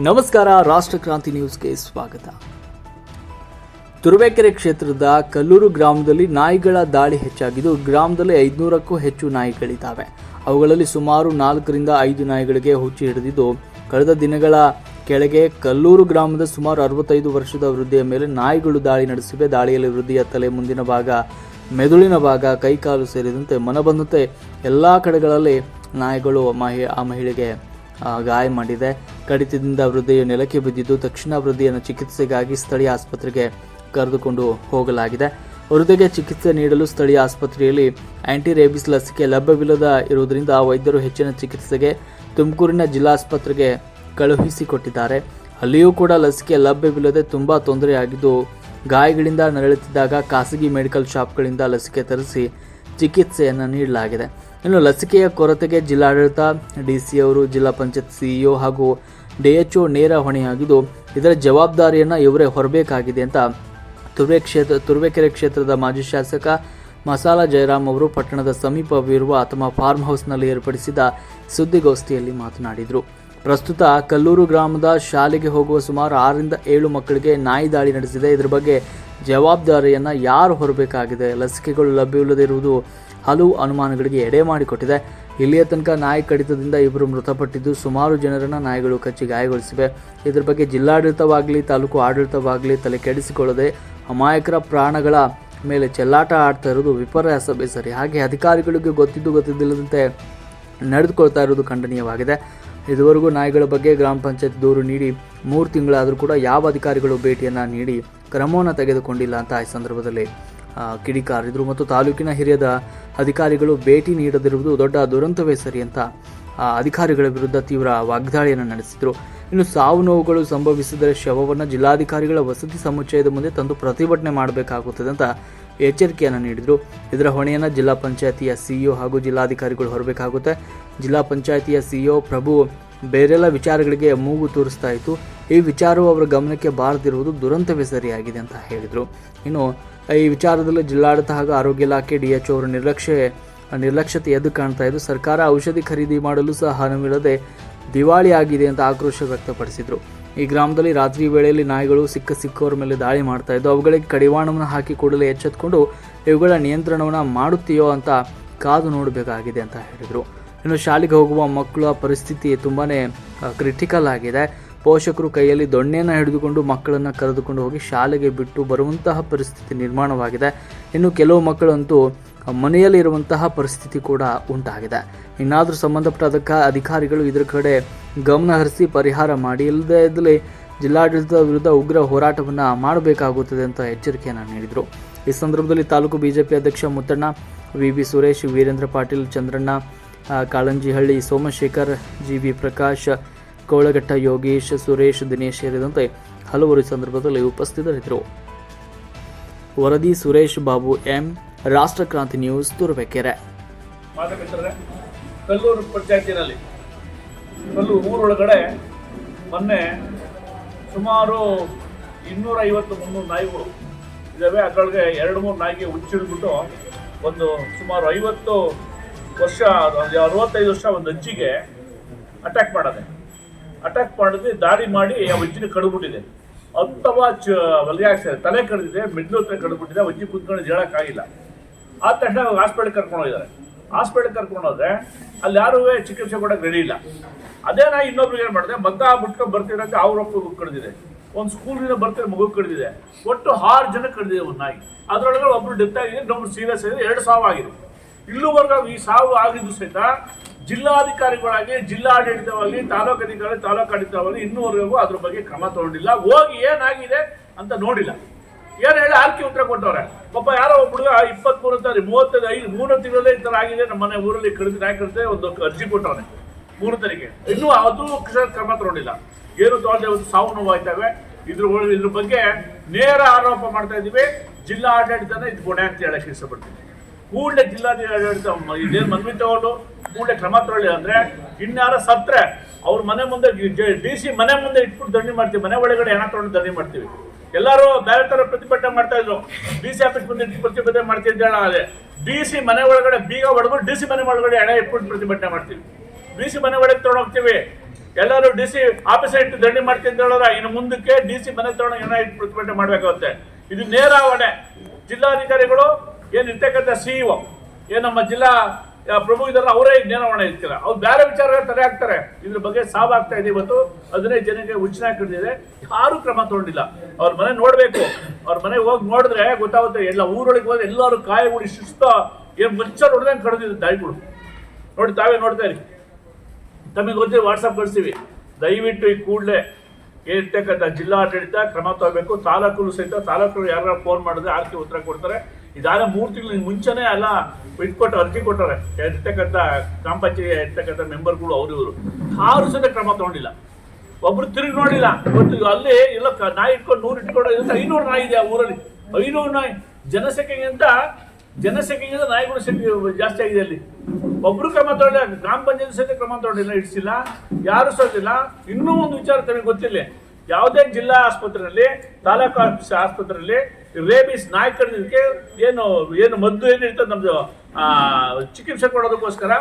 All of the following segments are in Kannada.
ನಮಸ್ಕಾರ, ರಾಷ್ಟ್ರ ಕ್ರಾಂತಿ ನ್ಯೂಸ್ಗೆ ಸ್ವಾಗತ. ತುರುವೇಕೆರೆ ಕ್ಷೇತ್ರದ ಕಲ್ಲೂರು ಗ್ರಾಮದಲ್ಲಿ ನಾಯಿಗಳ ದಾಳಿ ಹೆಚ್ಚಾಗಿದ್ದು, ಗ್ರಾಮದಲ್ಲಿ ಐದುನೂರಕ್ಕೂ ಹೆಚ್ಚು ನಾಯಿಗಳಿದ್ದಾವೆ. ಅವುಗಳಲ್ಲಿ ಸುಮಾರು ನಾಲ್ಕರಿಂದ ಐದು ನಾಯಿಗಳಿಗೆ ಹುಚ್ಚಿ ಹಿಡಿದಿದ್ದು, ಕಳೆದ ದಿನಗಳ ಕೆಳಗೆ ಕಲ್ಲೂರು ಗ್ರಾಮದ ಸುಮಾರು ಅರವತ್ತೈದು ವರ್ಷದ ವೃದ್ಧೆಯ ಮೇಲೆ ನಾಯಿಗಳು ದಾಳಿ ನಡೆಸಿವೆ. ದಾಳಿಯಲ್ಲಿ ವೃದ್ಧಿಯ ತಲೆ ಮುಂದಿನ ಭಾಗ, ಮೆದುಳಿನ ಭಾಗ ಕೈಕಾಲು ಸೇರಿದಂತೆ ಮನಬಂದಂತೆ ಎಲ್ಲ ಕಡೆಗಳಲ್ಲಿ ನಾಯಿಗಳು ಮಹಿ, ಆ ಮಹಿಳೆಗೆ ಗಾಯ ಮಾಡಿದೆ. ಕಡಿತದಿಂದ ವೃದ್ಧೆಯು ನೆಲಕ್ಕೆ ಬಿದ್ದಿದ್ದು ತಕ್ಷಣ ವೃದ್ಧೆಯನ್ನು ಚಿಕಿತ್ಸೆಗಾಗಿ ಸ್ಥಳೀಯ ಆಸ್ಪತ್ರೆಗೆ ಕರೆದುಕೊಂಡು ಹೋಗಲಾಗಿದೆ. ವೃದ್ಧೆಗೆ ಚಿಕಿತ್ಸೆ ನೀಡಲು ಸ್ಥಳೀಯ ಆಸ್ಪತ್ರೆಯಲ್ಲಿ ಆಂಟಿ ರೇಬಿಸ್ ಲಸಿಕೆ ಲಭ್ಯವಿಲ್ಲದ ಇರುವುದರಿಂದ ವೈದ್ಯರು ಹೆಚ್ಚಿನ ಚಿಕಿತ್ಸೆಗೆ ತುಮಕೂರಿನ ಜಿಲ್ಲಾಸ್ಪತ್ರೆಗೆ ಕಳುಹಿಸಿಕೊಟ್ಟಿದ್ದಾರೆ. ಅಲ್ಲಿಯೂ ಕೂಡ ಲಸಿಕೆ ಲಭ್ಯವಿಲ್ಲದೆ ತುಂಬಾ ತೊಂದರೆಯಾಗಿದ್ದು, ಗಾಯಗಳಿಂದ ನರಳುತ್ತಿದ್ದಾಗ ಖಾಸಗಿ ಮೆಡಿಕಲ್ ಶಾಪ್ಗಳಿಂದ ಲಸಿಕೆ ತರಿಸಿ ಚಿಕಿತ್ಸೆಯನ್ನು ನೀಡಲಾಗಿದೆ. ಇನ್ನು ಲಸಿಕೆಯ ಕೊರತೆಗೆ ಜಿಲ್ಲಾಡಳಿತ, ಡಿಸಿ ಅವರು, ಜಿಲ್ಲಾ ಪಂಚಾಯತ್ ಸಿಇಒ ಹಾಗೂ ಡಿಎಚ್ಒ ನೇರ ಹೊಣೆಯಾಗಿದ್ದು, ಇದರ ಜವಾಬ್ದಾರಿಯನ್ನು ಇವರೇ ಹೊರಬೇಕಾಗಿದೆ ಅಂತ ತುರ್ವೆ ಕ್ಷೇತ್ರ, ತುರುವೇಕೆರೆ ಕ್ಷೇತ್ರದ ಮಾಜಿ ಶಾಸಕ ಮಸಾಲ ಜಯರಾಮ್ ಅವರು ಪಟ್ಟಣದ ಸಮೀಪವಿರುವ ತಮ್ಮ ಫಾರ್ಮ್ ಹೌಸ್ನಲ್ಲಿ ಏರ್ಪಡಿಸಿದ ಸುದ್ದಿಗೋಷ್ಠಿಯಲ್ಲಿ ಮಾತನಾಡಿದರು. ಪ್ರಸ್ತುತ ಕಲ್ಲೂರು ಗ್ರಾಮದ ಶಾಲೆಗೆ ಹೋಗುವ ಸುಮಾರು ಆರರಿಂದ ಏಳು ಮಕ್ಕಳಿಗೆ ನಾಯಿ ದಾಳಿ ನಡೆಸಿದೆ. ಇದರ ಬಗ್ಗೆ ಜವಾಬ್ದಾರಿಯನ್ನು ಯಾರು ಹೊರಬೇಕಾಗಿದೆ? ಲಸಿಕೆಗಳು ಲಭ್ಯವಿಲ್ಲದಿರುವುದು ಹಲವು ಅನುಮಾನಗಳಿಗೆ ಎಡೆ ಮಾಡಿಕೊಟ್ಟಿದೆ. ಇಲ್ಲಿಯ ತನಕ ನಾಯಿ ಕಡಿತದಿಂದ ಇಬ್ಬರು ಮೃತಪಟ್ಟಿದ್ದು ಸುಮಾರು ಜನರನ್ನು ನಾಯಿಗಳು ಕಚ್ಚಿ ಗಾಯಗೊಳಿಸಿವೆ. ಇದರ ಬಗ್ಗೆ ಜಿಲ್ಲಾಡಳಿತವಾಗಲಿ, ತಾಲೂಕು ಆಡಳಿತವಾಗಲಿ ತಲೆ ಕೆಡಿಸಿಕೊಳ್ಳದೆ ಅಮಾಯಕರ ಪ್ರಾಣಗಳ ಮೇಲೆ ಚೆಲ್ಲಾಟ ಆಡ್ತಾ ಇರೋದು ವಿಪರ್ಯಾಸ ಬೇಸರಿ. ಹಾಗೆ ಅಧಿಕಾರಿಗಳಿಗೆ ಗೊತ್ತಿದ್ದು ಗೊತ್ತಿದ್ದಿಲ್ಲದಂತೆ ನಡೆದುಕೊಳ್ತಾ ಇರೋದು ಖಂಡನೀಯವಾಗಿದೆ. ಇದುವರೆಗೂ ನಾಯಿಗಳ ಬಗ್ಗೆ ಗ್ರಾಮ ಪಂಚಾಯತ್ ದೂರು ನೀಡಿ ಮೂರು ತಿಂಗಳಾದರೂ ಕೂಡ ಯಾವ ಅಧಿಕಾರಿಗಳು ಭೇಟಿಯನ್ನು ನೀಡಿ ಕ್ರಮವನ್ನು ತೆಗೆದುಕೊಂಡಿಲ್ಲ ಅಂತ ಈ ಸಂದರ್ಭದಲ್ಲಿ ಕಿಡಿಕಾರಿದ್ರು ಮತ್ತು ತಾಲೂಕಿನ ಹಿರಿಯದ ಅಧಿಕಾರಿಗಳು ಭೇಟಿ ನೀಡದಿರುವುದು ದೊಡ್ಡ ದುರಂತವೇ ಸರಿ ಅಂತ ಅಧಿಕಾರಿಗಳ ವಿರುದ್ಧ ತೀವ್ರ ವಾಗ್ದಾಳಿಯನ್ನು ನಡೆಸಿದರು. ಇನ್ನು ಸಾವು ನೋವುಗಳು ಸಂಭವಿಸಿದರೆ ಶವವನ್ನು ಜಿಲ್ಲಾಧಿಕಾರಿಗಳ ವಸತಿ ಸಮುಚ್ಚಯದ ಮುಂದೆ ತಂದು ಪ್ರತಿಭಟನೆ ಮಾಡಬೇಕಾಗುತ್ತದೆ ಅಂತ ಎಚ್ಚರಿಕೆಯನ್ನು ನೀಡಿದರು. ಇದರ ಹೊಣೆಯನ್ನು ಜಿಲ್ಲಾ ಪಂಚಾಯತಿಯ ಸಿಇಒ ಹಾಗೂ ಜಿಲ್ಲಾಧಿಕಾರಿಗಳು ಹೊರಬೇಕಾಗುತ್ತೆ. ಜಿಲ್ಲಾ ಪಂಚಾಯತಿಯ ಸಿಇಒ ಪ್ರಭು ಬೇರೆಲ್ಲ ವಿಚಾರಗಳಿಗೆ ಮೂಗು ತೋರಿಸ್ತಾ ಇತ್ತು. ಈ ವಿಚಾರವು ಅವರ ಗಮನಕ್ಕೆ ಬಾರದಿರುವುದು ದುರಂತವೇ ಸರಿಯಾಗಿದೆ ಅಂತ ಹೇಳಿದರು. ಇನ್ನು ಈ ವಿಚಾರದಲ್ಲಿ ಜಿಲ್ಲಾಡಳಿತ ಹಾಗೂ ಆರೋಗ್ಯ ಇಲಾಖೆ ಡಿಎಚ್ಒ ಅವರು ನಿರ್ಲಕ್ಷ್ಯ, ನಿರ್ಲಕ್ಷ್ಯತೆ ಎದ್ದು ಕಾಣ್ತಾ ಇದ್ದು, ಸರ್ಕಾರ ಔಷಧಿ ಖರೀದಿ ಮಾಡಲು ಸಹ ಹಣವಿಲ್ಲದೆ ದಿವಾಳಿ ಆಗಿದೆ ಅಂತ ಆಕ್ರೋಶ ವ್ಯಕ್ತಪಡಿಸಿದರು. ಈ ಗ್ರಾಮದಲ್ಲಿ ರಾತ್ರಿ ವೇಳೆಯಲ್ಲಿ ನಾಯಿಗಳು ಸಿಕ್ಕ ಸಿಕ್ಕವರ ಮೇಲೆ ದಾಳಿ ಮಾಡ್ತಾ ಇದ್ದು, ಅವುಗಳಿಗೆ ಕಡಿವಾಣವನ್ನು ಹಾಕಿ ಕೂಡಲೇ ಎಚ್ಚೆತ್ಕೊಂಡು ಇವುಗಳ ನಿಯಂತ್ರಣವನ್ನು ಮಾಡುತ್ತೀಯೋ ಅಂತ ಕಾದು ನೋಡಬೇಕಾಗಿದೆ ಅಂತ ಹೇಳಿದರು. ಇನ್ನು ಶಾಲೆಗೆ ಹೋಗುವ ಮಕ್ಕಳ ಪರಿಸ್ಥಿತಿ ತುಂಬಾ ಕ್ರಿಟಿಕಲ್ ಆಗಿದೆ. ಪೋಷಕರು ಕೈಯಲ್ಲಿ ದೊಣ್ಣೆಯನ್ನು ಹಿಡಿದುಕೊಂಡು ಮಕ್ಕಳನ್ನು ಕರೆದುಕೊಂಡು ಹೋಗಿ ಶಾಲೆಗೆ ಬಿಟ್ಟು ಬರುವಂತಹ ಪರಿಸ್ಥಿತಿ ನಿರ್ಮಾಣವಾಗಿದೆ. ಇನ್ನು ಕೆಲವು ಮಕ್ಕಳಂತೂ ಮನೆಯಲ್ಲಿ ಇರುವಂತಹ ಪರಿಸ್ಥಿತಿ ಕೂಡ ಉಂಟಾಗಿದೆ. ಇನ್ನಾದರೂ ಸಂಬಂಧಪಟ್ಟ ಅಧಿಕಾರಿಗಳು ಇದರ ಕಡೆ ಗಮನ ಹರಿಸಿ ಪರಿಹಾರ ಮಾಡಿ, ಇಲ್ಲದೇ ಇದ್ದಲ್ಲಿ ಜಿಲ್ಲಾಡಳಿತದ ವಿರುದ್ಧ ಉಗ್ರ ಹೋರಾಟವನ್ನು ಮಾಡಬೇಕಾಗುತ್ತದೆ ಅಂತ ಎಚ್ಚರಿಕೆಯನ್ನು ನೀಡಿದರು. ಈ ಸಂದರ್ಭದಲ್ಲಿ ತಾಲೂಕು ಬಿಜೆಪಿ ಅಧ್ಯಕ್ಷ Muttanna V B Suresh, Veerendra Patil, Chandranna Kalanjihalli Somashekhar G V Prakash Kolaghatta Yogesh, Suresh, Dinesh ಸೇರಿದಂತೆ ಹಲವರು ಸಂದರ್ಭದಲ್ಲಿ ಉಪಸ್ಥಿತರಿದ್ದರು. ವರದಿ ಸುರೇಶ್ ಬಾಬು ಎಂ ರಾಷ್ಟ್ರ ಕ್ರಾಂತಿ ನ್ಯೂಸ್ ತುರುಬೇಕೆರೆ ಕಲ್ಲೂರು ಪಂಚಾಯತಿನಲ್ಲಿ ಕಲ್ಲೂರು ಊರೊಳಗಡೆ ಮೊನ್ನೆ ಸುಮಾರು ಇನ್ನೂರ ಐವತ್ತು ಮುನ್ನೂರು ನಾಯಿಗಳು ಇದ್ದಾವೆ ಅದರೊಳಗೆ ಎರಡು ಮೂರು ನಾಯಿಗೆ ಹುಚ್ಚಿಡ್ಬಿಟ್ಟು ಒಂದು ಸುಮಾರು ಐವತ್ತು ವರ್ಷ ಅರವತ್ತೈದು ವರ್ಷ ಒಂದು ಅಜ್ಜಿಗೆ ಅಟ್ಯಾಕ್ ಮಾಡದೆ. ಅಟ್ಯಾಕ್ ಮಾಡಿದ್ವಿ ದಾಳಿ ಮಾಡಿ ಆ ವಜ್ಜಿನ ಕಡ್ಬಿಟ್ಟಿದೆ. ಅಥವಾ ಚ ತಲೆ ಕಡ್ದಿದೆ ಮಿಡ್ಲು ಹತ್ರ ಕಡ್ಬಿಟ್ಟಿದೆ, ವಜ್ಜಿ ಕುತ್ಕೊಂಡು ಹೇಳೋಕ್ಕಾಗಿಲ್ಲ ಆ ತಕ್ಷಣ ಹಾಸ್ಪಿಟಲ್ ಕರ್ಕೊಂಡು ಹೋಗಿದ್ದಾರೆ. ಹಾಸ್ಪಿಟಲ್ ಕರ್ಕೊಂಡು ಹೋದ್ರೆ ಅಲ್ಲಿ ಯಾರೂ ಚಿಕಿತ್ಸೆ ಕೊಡಕ್ಕೆ ರೆಡಿ ಇಲ್ಲ. ಅದೇ ನಾ ಇನ್ನೊಬ್ರು ಏನು ಮಾಡಿದೆ ಮಗ ಬಿಟ್ಕೊಂಡು ಬರ್ತಿರಂತೆ ಅವ್ರೊಬ್ಬ ಕಡ್ದಿದೆ. ಒಂದು ಸ್ಕೂಲಿಂದ ಬರ್ತಿರೋ ಮಗು ಕಡ್ದಿದೆ. ಒಟ್ಟು ಆರು ಜನ ಕಡ್ದಿದೆ ಒಂದು ನಾಯಿ. ಅದರೊಳಗೆ ಒಬ್ರು ಡೆತ್ ಆಗಿದೆ, ಇನ್ನೊಬ್ರು ಸೀರಿಯಸ್ ಆಗಿದೆ, ಎರಡು ಸಾವು ಆಗಿದೆ. ಇಲ್ಲೂವರೆಗೂ ಈ ಸಾವು ಆಗಿದ್ದು ಸಹಿತ ಜಿಲ್ಲಾಧಿಕಾರಿಗಳಾಗಿ ಜಿಲ್ಲಾಡಳಿತವಾಗಿ ತಾಲೂಕು ಅಧಿಕಾರಿ ತಾಲೂಕು ಆಡಳಿತವಾಗಿ ಇನ್ನೂವರೆಗೂ ಅದ್ರ ಬಗ್ಗೆ ಕ್ರಮ ತಗೊಂಡಿಲ್ಲ. ಹೋಗಿ ಏನಾಗಿದೆ ಅಂತ ನೋಡಿಲ್ಲ. ಏನು ಹೇಳಿ ಆರ್ಕಿ ಉತ್ತರ ಕೊಟ್ಟವ್ರೆ? ಒಬ್ಬ ಯಾರೋ ಒಬ್ಬ ಹುಡುಗ ಇಪ್ಪತ್ಮೂರು ತಾರೀಕು ಮೂವತ್ತೈದು, ಐದು ಮೂರು ತಿಂಗಳಲ್ಲೇ ಈ ಥರ ಆಗಿದೆ. ನಮ್ಮ ಮನೆ ಊರಲ್ಲಿ ಕಡಿದು ನಾಯಿ ಕಡಿದೆ ಒಂದು ಅರ್ಜಿ ಕೊಟ್ಟವನೆ. ಮೂರು ತಾರೀಕೆ ಇನ್ನೂ ಅದು ಕ್ರಮ ತಗೊಂಡಿಲ್ಲ. ಏನು ತಗೊಂಡೆ ಒಂದು ಸಾವು ನೋವು ಆಯ್ತವೆ. ಇದ್ರ ಇದ್ರ ಬಗ್ಗೆ ನೇರ ಆರೋಪ ಮಾಡ್ತಾ ಇದೀವಿ. ಜಿಲ್ಲಾ ಆಡಳಿತನೇ ಇದು ಹೊಣೆ ಅಂತ ಹೇಳಕ್ಕೆ ಇಷ್ಟಪಡ್ತೀನಿ. ಕೂಡಲೇ ಜಿಲ್ಲಾಡಳಿತ, ಇದೇನು ಮನವಿ ತಗೊಂಡು ಕೂಡಲೇ ಕ್ರಮ ತಗೊಳ್ಳಿ ಅಂದ್ರೆ ಇನ್ಯಾರ ಸತ್ರೆ ಅವ್ರ ಮನೆ ಮುಂದೆ ಡಿ ಸಿ ಮನೆ ಮುಂದೆ ಇಟ್ಬಿಟ್ಟು ದಂಡಿ ಮಾಡ್ತೀವಿ. ಮನೆ ಒಳಗಡೆ ಹೆಣ ತೊಗೊಂಡು ದಂಡಿ ಮಾಡ್ತೀವಿ. ಎಲ್ಲರೂ ಬೇರೆ ಥರ ಪ್ರತಿಭಟನೆ ಮಾಡ್ತಾ ಇದ್ರು. ಡಿ ಸಿ ಆಫೀಸ್ ಮುಂದೆ ಪ್ರತಿಭಟನೆ ಅಂತ ಅದೇ ಡಿ ಸಿ ಮನೆ ಒಳಗಡೆ ಬೀಗ ಹೊಡೆದು ಡಿ ಸಿ ಮನೆ ಒಳಗಡೆ ಎಣೆ ಇಟ್ಬಿಟ್ಟು ಪ್ರತಿಭಟನೆ ಮಾಡ್ತೀವಿ. ಡಿ ಸಿ ಮನೆ ಒಳಗೆ ತಗೊಂಡು ಹೋಗ್ತೀವಿ. ಎಲ್ಲರೂ ಡಿ ಸಿ ಆಫೀಸ್ ಇಟ್ಟು ದಂಡಿ ಮಾಡ್ತೀವಿ ಅಂತ ಹೇಳಿದ್ರೆ ಇನ್ನು ಮುಂದಕ್ಕೆ ಡಿ ಸಿ ಮನೆ ತೊಗೊಂಡು ಏನೋ ಇಟ್ಟು ಪ್ರತಿಭಟನೆ ಮಾಡಬೇಕಾಗುತ್ತೆ. ಇದು ನೇರ ಹೊಣೆ. ಜಿಲ್ಲಾಧಿಕಾರಿಗಳು ಏನು ಇರ್ತಕ್ಕಂಥ ಸಿಇಒ ಏನು ನಮ್ಮ ಜಿಲ್ಲಾ ಪ್ರಭು ಇದೆಲ್ಲ ಅವರೇ ಜ್ಞಾನವನ್ನ ಇರ್ತಾರೆ ಅವ್ರು ಬೇರೆ ವಿಚಾರ ತಲೆ ಹಾಕ್ತಾರೆ. ಇದ್ರ ಬಗ್ಗೆ ಸಾವಾಗ್ತಾ ಇದೆ ಇವತ್ತು. ಹದಿನೈದು ಜನಕ್ಕೆ ಉಚ್ಚನ ಹಿಡಿದಿದೆ ಯಾರು ಕ್ರಮ ತಗೊಂಡಿಲ್ಲ. ಅವ್ರ ಮನೆ ನೋಡ್ಬೇಕು. ಅವ್ರ ಮನೆ ಹೋಗಿ ನೋಡಿದ್ರೆ ಗೊತ್ತಾಗುತ್ತೆ ಎಲ್ಲ ಊರೊಳಗೆ ಹೋದ್ರೆ ಎಲ್ಲರೂ ಕಾಯಿ ಹುಡಿ ಶಿಸ್ತ ಏನ್ ಮುಚ್ಚರ್ ನೋಡ್ದಂಗೆ ಕಡ್ದಿದ್ದು ತಾಯಿಗಳು. ನೋಡಿ ತಾವೇ ನೋಡ್ತಾ ಇರಿ. ತಮಗೆ ಗೊತ್ತಿ ವಾಟ್ಸಪ್ ಕಳಿಸ್ತೀವಿ. ದಯವಿಟ್ಟು ಈ ಕೂಡಲೇ ಏನಿರ್ತಕ್ಕಂಥ ಜಿಲ್ಲಾ ಆಡಳಿತ ಕ್ರಮ ತಗೋಬೇಕು. ತಾಲೂಕು ಸಹಿತ ತಾಲೂಕು ಯಾರು ಫೋನ್ ಮಾಡಿದ್ರೆ ಆರ್ತಿ ಉತ್ತರ ಕೊಡ್ತಾರೆ. ಇದಾದ ಮೂರು ತಿಂಗಳ ಮುಂಚೆನೇ ಎಲ್ಲ ಇಟ್ಕೊಟ್ಟು ಅರ್ಜಿ ಕೊಟ್ಟಾರೆ ಇರ್ತಕ್ಕಂಥ ಗ್ರಾಮ ಪಂಚಾಯತ್ ಇರ್ತಕ್ಕಂಥ ಮೆಂಬರ್ಗಳು ಅವರು ಇವರು. ಆರು ಸಹಿತ ಕ್ರಮ ತಗೊಂಡಿಲ್ಲ. ಒಬ್ರು ತಿರುಗಿ ನೋಡಿಲ್ಲ. ಇವತ್ತು ಅಲ್ಲಿ ಎಲ್ಲ ಕ- ನಾಯಿ ಇಟ್ಕೊಂಡು, ನೂರು ಇಟ್ಕೊಂಡು ಐನೂರು ನಾಯಿ ಇದೆ ಆ ಊರಲ್ಲಿ. ಐನೂರು ನಾಯಿ. ಜನಸಂಖ್ಯೆಗಿಂತ ಜನಸಂಖ್ಯೆಗಿಂತ ನಾಯಿಗಳ ಸಂಖ್ಯೆ ಜಾಸ್ತಿ ಆಗಿದೆ ಅಲ್ಲಿ. ಒಬ್ರು ಕ್ರಮ ತಗೊಂಡಿಲ್ಲ, ಗ್ರಾಮ ಪಂಚಾಯತ್ ಸಹಿತ ಕ್ರಮ ತಗೊಂಡಿಲ್ಲ, ಇಡಿಸಿಲ್ಲ. ಯಾರು ಸೋತಿಲ್ಲ ಇನ್ನೂ ಒಂದು ವಿಚಾರ ತಮಗೆ ಗೊತ್ತಿಲ್ಲ. ಯಾವುದೇ ಜಿಲ್ಲಾ ಆಸ್ಪತ್ರೆಯಲ್ಲಿ ತಾಲೂಕು ಆಫೀಸ್ ಆಸ್ಪತ್ರೆಯಲ್ಲಿ ರೇಬಿಸ್ ನಾಯಿ ಕಡಿದಕ್ಕೆ ಏನು ಏನು ಮದ್ದು ಏನಿರ್ತದೆ ನಮ್ದು ಆ, ಚಿಕಿತ್ಸೆ ಕೊಡೋದಕ್ಕೋಸ್ಕರ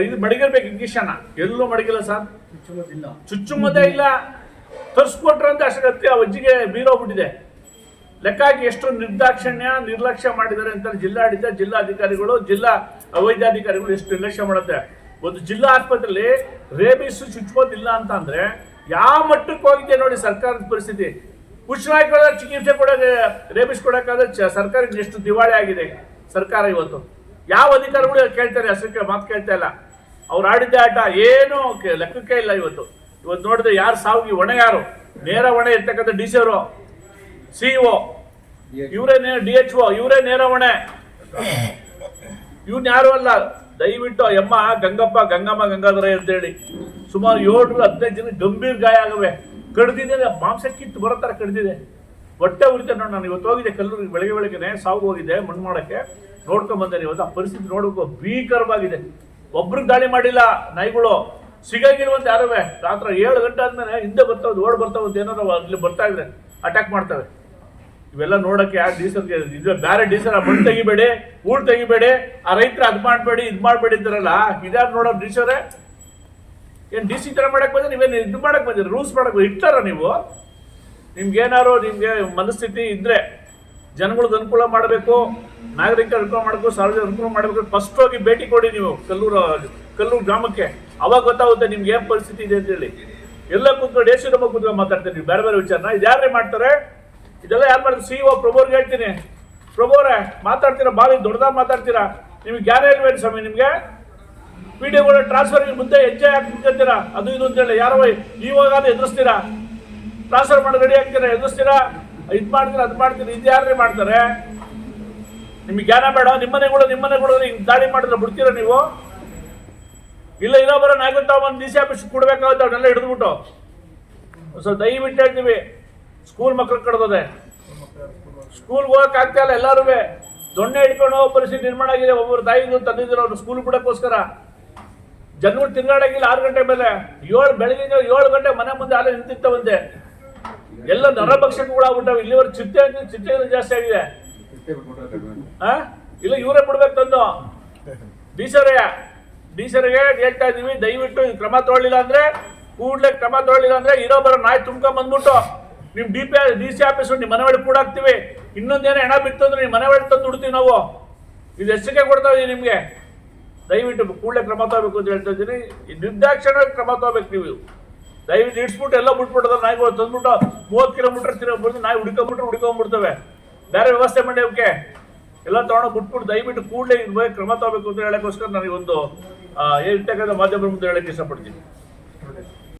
ಇದು ಮಡಗಿರ್ಬೇಕು ಇಂಜೆಕ್ಷನ್ ಎಲ್ಲೂ ಮಡಗಿಲ್ಲ ಸರ್. ಚುಚ್ಚುಮದ್ದೇ ಇಲ್ಲ. ತರ್ಸ್ಕೊಟ್ರಂತ ಅಷ್ಟೇ ಆ ಅಜ್ಜಿಗೆ ಬೀರೋಗ್ಬಿಟ್ಟಿದೆ ಲೆಕ್ಕ ಹಾಕಿ ಎಷ್ಟು ನಿರ್ದಾಕ್ಷಿಣ್ಯ ನಿರ್ಲಕ್ಷ್ಯ ಮಾಡಿದ್ದಾರೆ ಅಂತ ಜಿಲ್ಲಾಡಳಿತ ಜಿಲ್ಲಾಧಿಕಾರಿಗಳು ಜಿಲ್ಲಾ ವೈದ್ಯಾಧಿಕಾರಿಗಳು ಎಷ್ಟು ನಿರ್ಲಕ್ಷ್ಯ ಮಾಡುತ್ತೆ. ಒಂದು ಜಿಲ್ಲಾ ಆಸ್ಪತ್ರೆಯಲ್ಲಿ ರೇಬಿಸ್ ಚುಚ್ಚೋದಿಲ್ಲ ಅಂತ ಅಂದ್ರೆ ಯಾವ ಮಟ್ಟಕ್ಕೆ ಹೋಗಿದೆ ನೋಡಿ ಸರ್ಕಾರದ ಪರಿಸ್ಥಿತಿ. ಉಷ್ಣಾಯ್ಕೊಳ್ಳೋ ಚಿಕಿತ್ಸೆ ಕೊಡೋಕೆ ರೇಬಿಸ್ ಕೊಡೋಕ್ಕಾದ್ರೆ ಚ- ಸರ್ಕಾರ ಎಷ್ಟು ದಿವಾಳಿ ಆಗಿದೆ. ಸರ್ಕಾರ ಇವತ್ತು. ಯಾವ ಅಧಿಕಾರಿಗಳು ಕೇಳ್ತಾರೆ ಹೆಸರು ಮಾತು ಕೇಳ್ತಾ ಇಲ್ಲ. ಅವ್ರು ಆಡಿದ್ದೆ ಆಟ ಏನು ಲೆಕ್ಕಕ್ಕೆ ಇಲ್ಲ ಇವತ್ತು. ಇವತ್ತು ನೋಡಿದ್ರೆ ಯಾರು ಸಾವಿಗೆ ಹೊಣೆ ಯಾರು? ನೇರ ಹೊಣೆ ಇರ್ತಕ್ಕಂಥ ಡಿ ಸಿ ಅವರು ಸಿಇಒ ಇವರೇ ಡಿ ಎಚ್ ಒ ಇವರೇ ನೇರ ಹೊಣೆ. ಇವ್ನ ಯಾರು ಅಲ್ಲ. ದಯವಿಟ್ಟು ಆ ಯಮ್ಮ, ಗಂಗಪ್ಪ, ಗಂಗಮ್ಮ ಗಂಗಾಧರ ಅಂತೇಳಿ. ಸುಮಾರು ಏಳು ಹದಿನೈದು ಜನ ಗಂಭೀರ ಗಾಯ ಆಗವೆ. ಕಡ್ದಿದೆ ಮಾಂಸ ಕಿತ್ತು ಬರೋ ಥರ ಕಡ್ದಿದೆ. ಹೊಟ್ಟೆ ಉರಿತ ನೋಡಿ ನಾನು, ಇವತ್ತು ಹೋಗಿದ್ದೆ ಕಲ್ಲೂರಿಗೆ, ಬೆಳಗ್ಗೆ ಬೆಳಗ್ಗೆನೆ ಸಾವು ಹೋಗಿದ್ದೆ ಮಣ್ಣು ಮಾಡೋಕ್ಕೆ. ನೋಡ್ಕೊಂಡ್ ಬಂದೆ ಇವತ್ತು ಆ ಪರಿಸ್ಥಿತಿ ನೋಡಬೇಕು ಭೀಕರವಾಗಿದೆ. ಒಬ್ರಿಗೆ ದಾಳಿ ಮಾಡಿಲ್ಲ, ನಾಯಿಗಳು. ಸಿಗಾಗಿರುವಂತ ಯಾರವೇ. ರಾತ್ರಿ ಏಳು ಗಂಟೆ ಆದ್ಮೇಲೆ ಹಿಂದೆ ಬರ್ತಾವೆ, ಓಡ್ ಬರ್ತಾವಂತ ಏನಾರು ಅಲ್ಲಿ ಬರ್ತಾ ಇದ್ರೆ ಅಟ್ಯಾಕ್ ಮಾಡ್ತವೆ. ಇವೆಲ್ಲ ನೋಡಕ್ಕೆ ಯಾರು ಡೀಸಲ್ಗೆ ಇದು ಬೇರೆ ಡೀಸಲ್ ಮಣ್ಣು ತೆಗಿಬೇಡಿ, ಊರು ತೆಗಿಬೇಡಿ, ಆ ರೈತರ ಅದು ಮಾಡಬೇಡಿ, ಇದು ಮಾಡಬೇಡಿ ಅಂತಾರಲ್ಲ, ಇದ್ಯಾರು ನೋಡೋ ಡೀಸರೇ ಏನು ಡಿ ಸಿ ತರ ಮಾಡಕ್ಕೆ ಬಂದ್ರೆ ನೀವೇನು ಇದು ಮಾಡಕ್ಕೆ ಬಂದಿರಿ, ರೂಲ್ಸ್ ಮಾಡಕ್ಕೆ ಇಟ್ಟಾರ ನೀವು? ನಿಮ್ಗೆ ನಿಮಗೆ ಮನಸ್ಥಿತಿ ಇದ್ರೆ ಜನಗಳಿಗೆ ಅನುಕೂಲ ಮಾಡಬೇಕು, ನಾಗರಿಕರ ಅನುಕೂಲ ಮಾಡಬೇಕು ಸಾರ್ವಜನಿಕ ಅನುಕೂಲ ಮಾಡಬೇಕು ಫಸ್ಟ್ ಹೋಗಿ ಭೇಟಿ ಕೊಡಿ ನೀವು ಕಲ್ಲೂರು ಕಲ್ಲೂರು ಗ್ರಾಮಕ್ಕೆ. ಅವಾಗ ಗೊತ್ತಾಗುತ್ತೆ ನಿಮ್ಗೆ ಏನು ಪರಿಸ್ಥಿತಿ ಇದೆ ಅಂತೇಳಿ ಎಲ್ಲ ಕೂತ್ಕೊಂಡು ಎಷ್ಟು ನಮ್ಮ ಕೂತ್ಕೊಂಡು ಮಾತಾಡ್ತೀರಿ ನೀವು, ಬೇರೆ ಬೇರೆ ವಿಚಾರನ ಇದು ಯಾರೇ ಮಾಡ್ತಾರೆ? ಇದೆಲ್ಲ ಯಾರು ಮಾಡಿದ್ರು? ಸಿ ಒ ಪ್ರಭೋರ್ಗೆ ಹೇಳ್ತೀನಿ. ಪ್ರಭೋರೆ ಮಾತಾಡ್ತೀರಾ? ಭಾರಿ ದೊಡ್ಡದಾಗ ಮಾತಾಡ್ತೀರಾ? ನಿಮ್ಗೆ ಜ್ಞಾನ ಇಲ್ವೇನು ಸ್ವಾಮಿ ನಿಮ್ಗೆ? ವಿಡಿಯೋಗಳ ಟ್ರಾನ್ಸ್ಫರ್ ಮುಂದೆ ಹೆಜ್ಜೆ ಹಾಕ್ತೀರಾ ಅದು ಇದು ಅಂತೇಳಿ ಯಾರೋ ಇವಾಗ ಎದುರಿಸ್ತೀರಾ? ಟ್ರಾನ್ಸ್ಫರ್ ಮಾಡಿ ರೆಡಿ ಆಗ್ತೀರಾ? ಎದುರಿಸ್ತೀರಾ? ಇದು ಮಾಡ್ತೀರಾ, ಅದು ಮಾಡ್ತೀರಾ? ಇದು ಯಾರೇ ಮಾಡ್ತಾರೆ? ನಿಮಗೆ ಜ್ಞಾನ ಬೇಡ. ನಿಮ್ಮನೆಗಳು ಕೂಡ ಹಿಂಗೆ ದಾಳಿ ಮಾಡಿದ್ರೆ ಬಿಡ್ತೀರಾ ನೀವು? ಇಲ್ಲ ಇರೋ ಬರೋ ನಾಗರಿಕ ಒಂದು ಡಿ ಸಿ ಆಫೀಸ್ ಕೊಡ್ಬೇಕಾಗುತ್ತೆ ಅವನ್ನೆಲ್ಲ ಹಿಡಿದ್ಬಿಟ್ಟು. ಸ್ವಲ್ಪ ದಯವಿಟ್ಟು ಹೇಳ್ತೀವಿ. ಸ್ಕೂಲ್ ಮಕ್ಳು ಕಡ್ದದೆ. ಸ್ಕೂಲ್ಗೆ ಹೋಗಕ್ಕೆ ಆಗ್ತಾ ಇಲ್ಲ ಎಲ್ಲಾರು ದೊಣ್ಣೆ ಹಿಡ್ಕೊಂಡು ಹೋಗೋ ಪರಿಸ್ಥಿತಿ ನಿರ್ಮಾಣ ಆಗಿದೆ. ಒಬ್ಬರು ತಾಯಿದು ತಂದಿದ್ರು ಅವ್ರು ಸ್ಕೂಲ್ ಬಿಡಕ್ಕೋಸ್ಕರ. ಜನಗಳು ತಿರ್ಗಾಡಂಗಿಲ್ಲ ಆರು ಗಂಟೆ ಮೇಲೆ. ಏಳು ಬೆಳಗ್ಗೆ ಏಳು ಗಂಟೆ ಮನೆ ಮುಂದೆ ಅಲ್ಲೇ ಬಂದೆ ಎಲ್ಲ ನರಭಕ್ಷಕಗಳಾಗ್ಬಿಟ್ಟವೆ ಇಲ್ಲಿವರೆಗೆ ಚಿತ್ತೆ ಚಿತ್ತೆ ಜಾಸ್ತಿ ಆಗಿದೆ? ಇಲ್ಲ, ಇವರೇ ಬಿಡ್ಬೇಕು ತಂದು. ಡಿಸರೇ ಬೀಸರಿಗೆ ಹೇಳ್ತಾ ಇದೀವಿ ದಯವಿಟ್ಟು ಕ್ರಮ ತಗೊಳ್ಳಿಲ್ಲ ಅಂದ್ರೆ, ಕೂಡ್ಲೆ ಕ್ರಮ ತಗೊಳ್ಳಿಲ್ಲ ಅಂದ್ರೆ ಇರೋ ಬರೋ ನಾಯಿ ತುಂಬ್ಕೊಂಡ್ ಬಂದ್ಬಿಟ್ಟು. ನಿಮ್ D P D C office ನಿಮ್ಮ ಮನೆ ಒಳಗೆ ಕೂಡ ಹಾಕ್ತಿವಿ ಇನ್ನೊಂದೇನೋ ಹೆಣ ಬಿತ್ತು ಅಂದ್ರೆ ನಿಮ್ಮ ಮನೆ ಒಳಗೆ ತಂದು ಬಿಡ್ತೀವಿ ನಾವು. ಇದು ಎಷ್ಟಕ್ಕೆ ಕೊಡ್ತಾ ಇದೀವಿ ನಿಮ್ಗೆ? ದಯವಿಟ್ಟು ಕೂಡಲೇ ಕ್ರಮ ತಗೋಬೇಕು ಅಂತ ಹೇಳ್ತಾ ಇದ್ದೀನಿ. ನಿರ್ದಾಕ್ಷಿಣ್ಯ ಕ್ರಮ ತಗೋಬೇಕು ನೀವು. ದಯವಿಟ್ಟು ಇಡ್ಸ್ಬಿಟ್ಟು ಎಲ್ಲ ಬಿಟ್ಬಿಟ್ಟದ ನಾಯಿಗಳು ತಂದ್ಬಿಟ್ಟು ಮೂವತ್ತು ಕಿಲೋಮೀಟರ್ ತಿರುಗಿ ನಾಯಿ ಹುಡ್ಕೊಂಬಿಟ್ರೆ ಹುಡ್ಕೊಂಡ್ಬಿಡ್ತವೆ ಬೇರೆ ವ್ಯವಸ್ಥೆ ಮಾಡಿ ಅವಕ್ಕೆ ಎಲ್ಲ ತಗೊಂಡು ಬಿಟ್ಬಿಟ್ಟು ದಯವಿಟ್ಟು ಕೂಡಲೇ ಇದ್ರ ಕ್ರಮ ತಗೋಬೇಕು ಅಂತ ಹೇಳಕ್ಕೋಸ್ಕರ ನನಗೆ ಒಂದು ಇರ್ತಕ್ಕಂಥ ಮಾಧ್ಯಮ ಮುಂದೆ ಹೇಳಕ್ಕೆ ಇಷ್ಟಪಡ್ತೀನಿ.